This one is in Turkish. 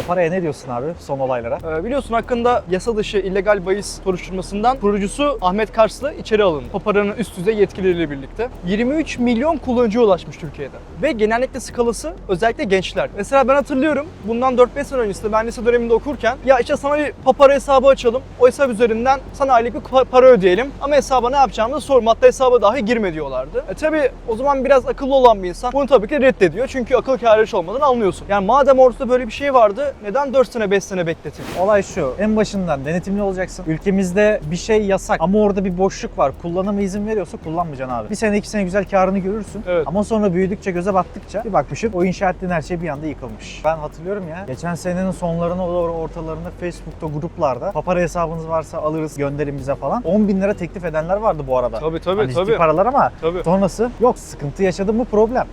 Papara'ya ne diyorsun abi son olaylara? Ee, biliyorsun hakkında yasa dışı illegal bahis soruşturmasından kurucusu Ahmet Karslı içeri alındı. Papara'nın üst düzey yetkilileriyle birlikte. 23 milyon kullanıcıya ulaşmış Türkiye'de. Ve genellikle skalası özellikle gençler. Mesela ben hatırlıyorum bundan 4-5 sene öncesinde ben lise döneminde okurken ya işte sana bir Papara hesabı açalım. O hesap üzerinden sana aylık bir pa- para ödeyelim. Ama hesaba ne yapacağımızı sorma. Hatta hesaba dahi girme diyorlardı. E tabi o zaman biraz akıllı olan bir insan bunu tabii ki reddediyor. Çünkü akıl kârı olmadan anlıyorsun. Yani madem ortada böyle bir şey vardı neden 4 sene 5 sene bekletin? Olay şu. En başından denetimli olacaksın. Ülkemizde bir şey yasak ama orada bir boşluk var. Kullanıma izin veriyorsa kullanmayacaksın abi. Bir sene iki sene güzel karını görürsün. Evet. Ama sonra büyüdükçe göze battıkça bir bakmışım o inşa ettiğin her şey bir anda yıkılmış. Ben hatırlıyorum ya. Geçen senenin sonlarına doğru ortalarında Facebook'ta gruplarda papara hesabınız varsa alırız gönderin bize falan. 10 bin lira teklif edenler vardı bu arada. Tabii tabii Hani tabii. paralar ama Tabii. sonrası yok sıkıntı yaşadın mı problem.